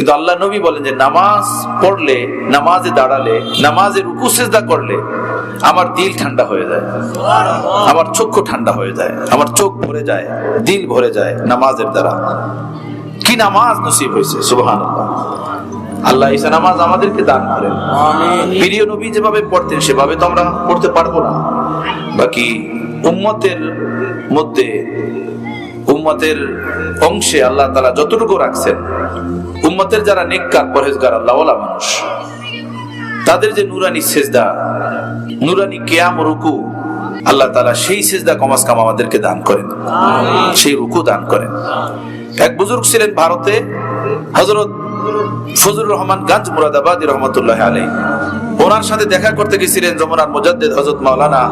কিন্তু আল্লাহ নবী বলেন যে নামাজ পড়লে নামাজে দাঁড়ালে নামাজের রুকু সেজদা করলে আমার দিল ঠান্ডা হয়ে যায়। আমার চক্ষু ঠান্ডা হয়ে যায়। আমার চোখ ভরে যায় দিল ভরে যায় নামাজের দ্বারা। কি নামাজ নসিব হয়েছে? সুবহান আল্লাহ ঈসা নামাজ আমাদেরকে দান করেন। প্রিয় নবী যেভাবে পড়তেন সেভাবে তো আমরা পড়তে পারব না। বাকি উম্মতের মধ্যে উম্মতের অংশে আল্লাহ তালা যতটুকু রাখছেন উম্মতের যারা নেককার পরহেজগার আল্লাহওয়ালা মানুষ তাদের যে নুরানি সেজদা নুরানি কেয়াম রুকু আল্লাহ তালা সেই সেজদা কমাস কাম আমাদেরকে দান করেন। সেই রুকু দান করেন। এক বুজুর্গ ছিলেন ভারতে হজরত ফজলুর রহমান গাঞ্জ মুরাদাবাদী রহমতুল্লাহ আলী ওনার সাথে দেখা করতে গেছিলেন যমুনার মুজাদ্দেদ হজরত মাওলানা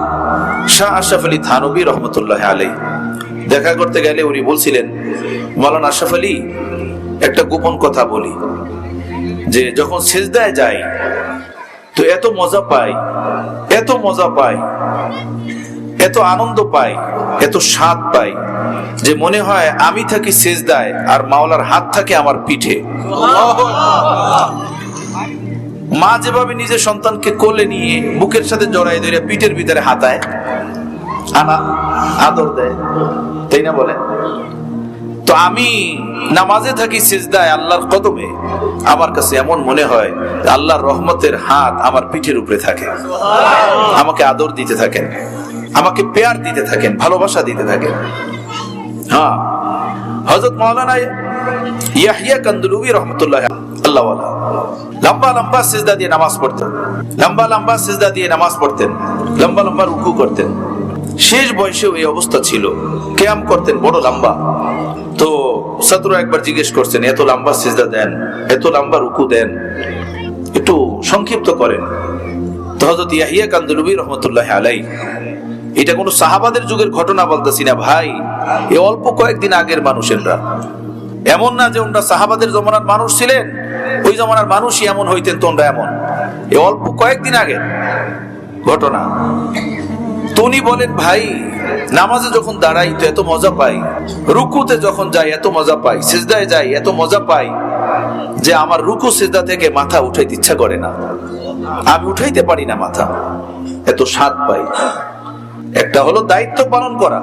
শাহ আশরাফ আলী থানবী রহমতুল্লাহ আলী দেখা করতে গেলে উনি বলছিলেন মাওলানা আশরাফ আলী, একটা গোপন কথা বলি, যে যখন সেজদায় যাই তো এত মজা পাই এত মজা পাই এত আনন্দ পাই এত স্বাদ পাই যে মনে হয় আমি থাকি সেজদায় আর মাওলার হাত থাকে আমার পিঠে। মা যেভাবে নিজের সন্তানকে কোলে নিয়ে বুকের সাথে জড়াই ধরে পিঠের ভিতরে হাতায় আনা, আদর দেয়। তাই না বলে তো আমি নামাজে থাকি সেজদায় আল্লাহর কদমে। আমার কাছে এমন মনে হয় আল্লাহর রহমতের হাত আমার পিঠের উপরে থাকে। আমাকে আদর দিতে থাকেন। আমাকে পেয়ার দিতে থাকেন, ভালোবাসা দিতে থাকেন। হ্যাঁ। হজরত মৌলানা ইয়াহিয়া কান্দুলুবি রহমতুল্লাহ আল্লাহ লম্বা লম্বা সিজদা দিয়ে নামাজ পড়তেন। লম্বা লম্বা সিজদা দিয়ে নামাজ পড়তেন। লম্বা লম্বা রুকু করতেন। শেষ বয়সেও এই অবস্থা ছিল। কেয়াম করতেন বড় লম্বা। তো ছাত্র একবার জিজ্ঞেস করছেন, এত লম্বা সিজদা দেন, এত লম্বা রুকু দেন? একটু সংক্ষিপ্ত করেন। তো হজরত ইয়াহিয়া কান্দুলুবি রহমতুল্লাহ আলাই এটা কোনো সাহাবাদের যুগের ঘটনা বলতেছি না ভাই। এ অল্প কয়েকদিন আগের মানুষেরা এমন না যে ওনরা সাহাবাদের জমানার মানুষ ছিলেন, ওই জমানার মানুষই এমন হইতেন, তোমরা এমন। এ অল্প কয়েকদিন আগে ঘটনা। উনি বলেন, ভাই, নামাজে যখন দাঁড়াই তো এত মজা পাই। রুকুতে যখন যাই, এত মজা পাই। সেজদায় যাই, এত মজা পাই যে আমার রুকু সেজদা থেকে মাথা উঠাইতে ইচ্ছা করে না। আমি উঠাইতে পারি না মাথা। এত স্বাদ পাই। একটা হলো দায়িত্ব পালন করা,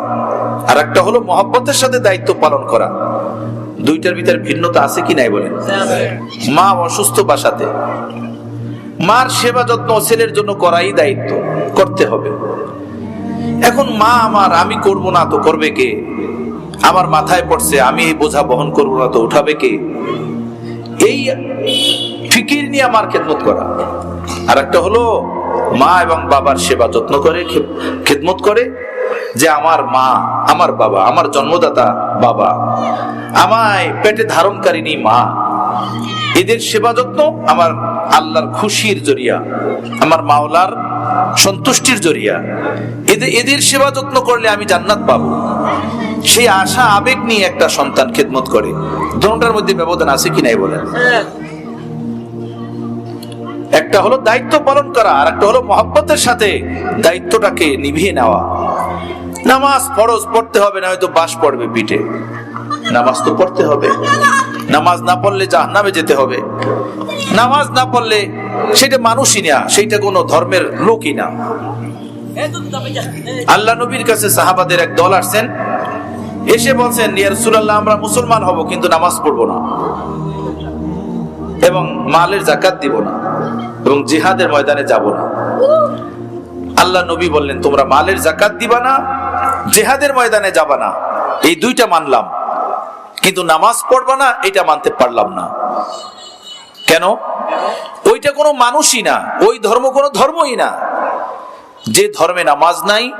আর একটা হলো মহব্বতের সাথে দায়িত্ব পালন করা। দুইটার ভিতরে ভিন্নতা আছে কি নাই বলেন? মা অসুস্থ বাসাতে। মার সেবা যত্ন ছেলের জন্য করাই দায়িত্ব। করতে হবে। এখন মা আমার, আমি করব না তো, করবে কে? আমার মাথায় পড়ছে, আমি এই বোঝা বহন করব না তো, উঠাবে কে? এই ফিকির নিয়ে আমার খেদমত করা। আর একটা হলো, মা এবং বাবার সেবা যত্ন করে খেদমত করে যে আমার মা, আমার বাবা, আমার জন্মদাতা বাবা, আমায় পেটে ধারণকারিনী মা। এদের সেবা যত্ন আমার আল্লাহর খুশির জরিয়া, আমার মাওলার সন্তুষ্টির জরিয়া। এদের এদের সেবা যত্ন করলে আমি জান্নাত পাবো। সেই আশা, আবেগ নিয়ে একটা সন্তান খেদমত করে। দুটার মধ্যে ব্যবধান আছে কি নাই বলেন? একটা হলো দায়িত্ব পালন করা, আর একটা হলো মহব্বতের সাথে দায়িত্বটাকে নিভিয়ে নেওয়া। নামাজ ফরজ পড়তে হবে না হয়তো বাস পড়বে পিঠে। নামাজ তো পড়তে হবে। নামাজ না পড়লে জাহান্নামে যেতে হবে। নামাজ না পড়লে সেটা মানুষই না সেইটা কোনো ধর্মের লোকই না। আল্লাহ নবীর কাছে সাহাবাদের এক দল আসছেন, এসে বলছেন রাসূলুল্লাহ, আমরা মুসলমান হব, কিন্তু নামাজ পড়ব না এবং মালের জাকাত দিব না এবং জিহাদের ময়দানে যাব না। আল্লাহ নবী বললেন, তোমরা মালের জাকাত দিবা না, জেহাদের ময়দানে যাবা না। এই দুইটা মানলাম। কিন্তু নামাজ পড়বা না, এটা মানতে পারলাম না। কেন? ওইটা কোনো মানুষই না, ওই ধর্ম কোনো ধর্মই না। যে ধর্মে নামাজ নাই,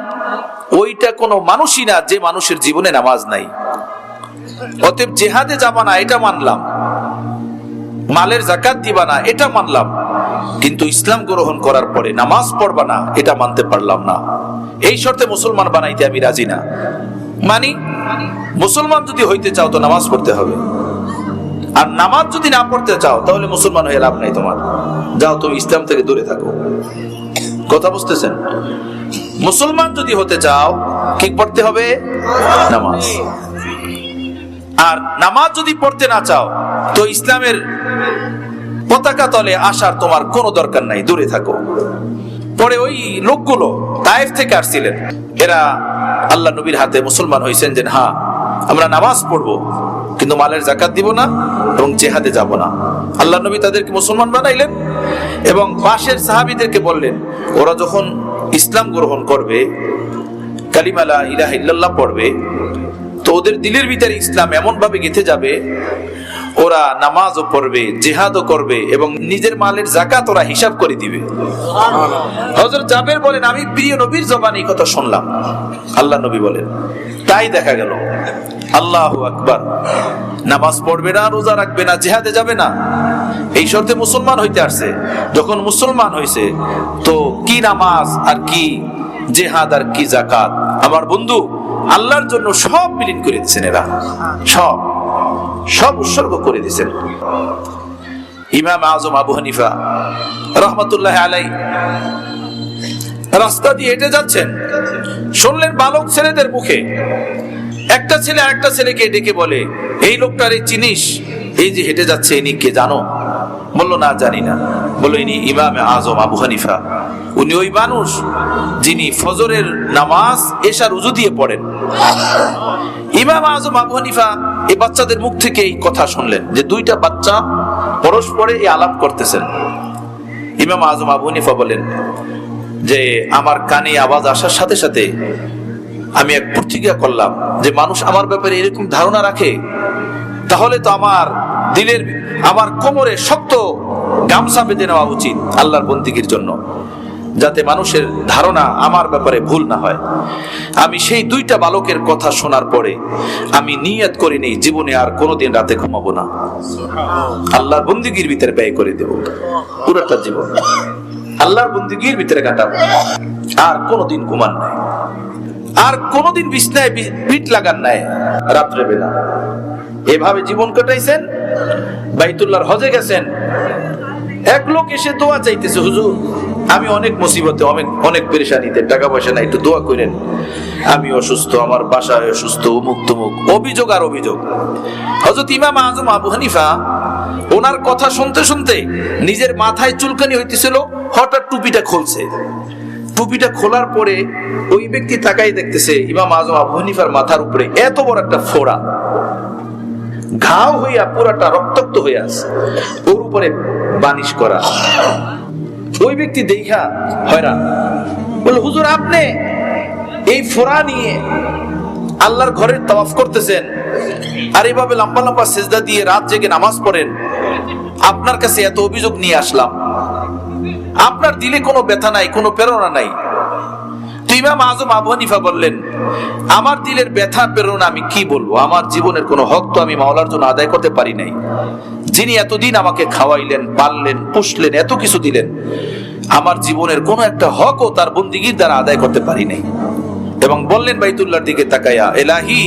ওইটা কোনো মানুষই না, যে মানুষের জীবনে নামাজ নাই। অতএব জেহাদে যাবা না, এটা মানলাম। মালের জাকাত দিবা না, এটা মানলাম। কিন্তু ইসলাম গ্রহণ করার পরে নামাজ পড়বা না, এটা মানতে পারলাম না। এই শর্তে মুসলমান বানাইতে আমি রাজি না। মানি, মুসলমান যদি হইতে চাও তো নামাজ পড়তে হবে। আর নামাজ যদি না পড়তে চাও, তাহলে মুসলমান হয়ে লাভ নাই তোমার। যাও তুমি ইসলাম থেকে দূরে থাকো। কথা বুঝতেছেন? মুসলমান যদি হতে চাও, কি পড়তে হবে? নামাজ। আর নামাজ যদি পড়তে না চাও, তো ইসলামের পতাকা তলে আসার তোমার কোনো দরকার নাই, দূরে থাকো। পরে ওই লোকগুলো তায়েফ থেকে আসছিলেন। এরা আল্লাহ নবীর হাতে মুসলমান হয়েছেন যে হ্যাঁ আমরা নামাজ পড়ব, কিন্তু মালের জাকাত দিব না এবং জেহাদে যাব না। আল্লাহ নবী তাদেরকে মুসলমান বানাইলেন এবং পাশের সাহাবিদেরকে বললেন, ওরা যখন ইসলাম গ্রহণ করবে কালিমালা ইলাহ ইল্লাল্লাহ পড়বে, তো ওদের দিলের ভিতরে ইসলাম এমন ভাবে গেঁথে যাবে ওরা নামাজও পড়বে জেহাদও করবে এবং নিজের মালের জাকাত ওরা হিসাব করে দিবে। হজরত জাবের বলেন আমি প্রিয় নবীর জবান এই কথা শুনলাম। আল্লাহ নবী বলেন তাই দেখা গেল। আল্লাহ আকবার। নামাজ পড়বে না রোজা রাখবে না জেহাদে যাবে না। এই শর্তে মুসলমান হইতে আসছে। যখন মুসলমান হয়েছে তো কি নামাজ আর কি জেহাদ আর কি জাকাত আমার বন্ধু আল্লাহর জন্য সব বিলীন করে দিচ্ছেন এরা। সব। সব উৎসর্গ করে দিয়েছেন। ইমাম আজম আবু হানিফা রহমতুল্লাহ আলাই রাস্তা দিয়ে হেঁটে যাচ্ছেন। শুনলেন বালক ছেলেদের মুখে। একটা ছেলে আরেকটা ছেলেকে ডেকে বলে, এই লোকটার এই চিনিস? এই যে হেঁটে যাচ্ছে, ইনি কে জানো? বলল, না, জানি না। বলল, ইনি ইমামে আজম আবু হানিফা। উনি ওই মানুষ যিনি ফজরের নামাজ, এশার উজু দিয়ে পড়েন। ইমাম আজম আবু হানিফা এই বাচ্চাদের মুখ থেকে এই কথা শুনলেন যে দুইটা বাচ্চা পরস্পরে এই আলাপ করতেছেন। ইমাম আজম আবু হানিফা বলেন যে, আমার কানে আওয়াজ আসার সাথে সাথে আমি এক প্রতিক্রিয়া করলাম যে, মানুষ আমার ব্যাপারে এরকম ধারণা রাখে, তাহলে তো আমার দিলের, আমার কোমরে শক্ত গামছা বেঁধে নেওয়া উচিত আল্লাহর বন্দিগির জন্য। যাতে মানুষের ধারণা আমার ব্যাপারে ভুল না হয়। আমি সেই দুইটা বালকের কথা শোনার পরে আমি নিয়ত করিনি জীবনে আর কোনোদিন রাতে ঘুমাবো না। আল্লাহর বন্দিগির ভিতরে ব্যয় করে দেব। পুরোটা জীবন। আল্লাহর বন্দিগির ভিতরে কাটাবো। আর কোনোদিন ঘুমান নাই। আর কোনোদিন বিছনায় পিঠ লাগান নাই রাত্রে বেলা। এভাবে জীবন কাটাইছেন? বাইতুল্লাহর হজে গেছেন? এক লোক এসে দোয়া চাইতেছে, হুজুর আমি অনেক মুসিবতে, অনেক অনেক পেরেশানিতে, টাকা পয়সা নাই, একটু দোয়া করেন। আমি অসুস্থ, আমার বাসায় অসুস্থ, অমুক তমুক। অভিযোগ আর অভিযোগ। হজরত ইমাম আজম আবু হানিফা, ওনার কথা শুনতে শুনতে নিজের মাথায় চুলকানি হইতেছিল, হঠাৎ টুপিটা খুলছে। টুপিটা খোলার পরে ওই ব্যক্তি তাকাই দেখতেছে, ইমাম আজম আবু হানিফার মাথার উপরে এত বড় একটা ফোড়া। ঘাও হইয়া পুরাটা রক্তাক্ত হইয়া আছে। ওর উপরে বানিশ করা। ওই ব্যক্তি দেখা হয়রান। বলে, হুজুর, আপনি এই ফোরা নিয়ে আল্লাহর ঘরের তাওয়াফ করতেছেন আর এভাবে লম্বা লম্বা সেজদা দিয়ে রাত জেগে নামাজ পড়েন, আপনার কাছে এত অভিযোগ নিয়ে আসলাম। আপনার দিলে কোনো ব্যথা নাই, কোনো প্রেরণা নাই। ইমাম আজম আবু হানিফা বললেন, আমার দিলের ব্যথা, প্রেরণা আমি কি বলব? আমার জীবনের কোনো হক তো আমি মাওলার জন্য আদায় করতে পারি নাই। যিনি এতদিন আমাকে খাওয়াইলেন, পাললেন, পুষলেন, এত কিছু দিলেন, আমার জীবনের কোনো একটা হকও তার বন্দিগির দ্বারা আদায় করতে পারি নাই। এবং বললেন, বাইতুল্লাহর দিকে তাকাইয়া এলাহি,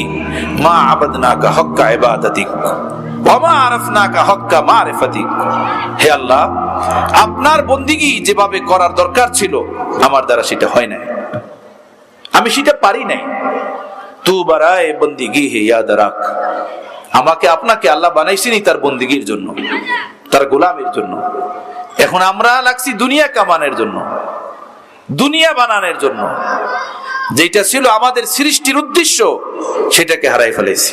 মা আবাদনাকা হক্কা ইবাদাতিক ওমা আরাফনাকা হক্কা মারিফাতিক। হে আল্লাহ, আপনার বন্দিগি যেভাবে করার দরকার ছিল, আমার দ্বারা সেটা হয় নাই। আমি সেটা পারি নাই। তু বারায় বন্দিগি হে ইয়াদ রাখ। আমাকে আপনাকে আল্লাহ বানাইছেনি তার বন্দিগির জন্য, তার গোলামের জন্য। এখন আমরা লাগছি দুনিয়া কামানের জন্য, দুনিয়া বানানোর জন্য। যেটা ছিল আমাদের সৃষ্টির উদ্দেশ্য, সেটাকে হারাই ফেলেছি।